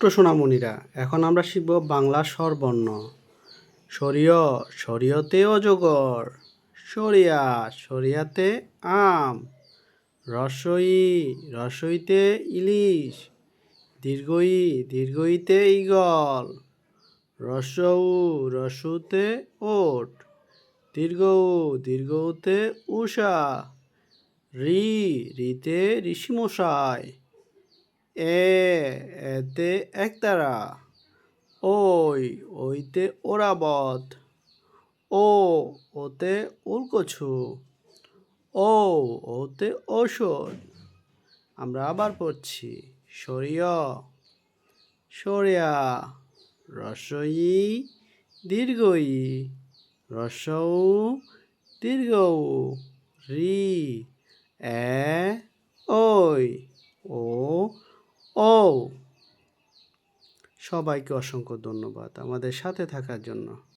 ছোট্ট এখন আমরা শিখব বাংলা স্বরবর্ণ। সরিয়, সরিয়তে অজগর, সরিয়া, সরিয়াতে আম, রসই, রসইতে ইলিশ, দীর্ঘই, দীর্ঘইতে ইগল রসৌ, রসুতে ওট, দীর্ঘ, দীর্ঘতে উষা রি, রিতে ঋষিমশাই এ, এতে একতারা। ওই, ওইতে ওরাবত। ও, ওতে উলকছু। ও, ওতে ঔষধ। আমরা আবার পড়ছি। সরিয়। সরিয়া। রসই দীর্ঘই রসৌ দীর্ঘ রি। এ, ওই। ও ও। সবাইকে অসংখ্য ধন্যবাদ আমাদের সাথে থাকার জন্য।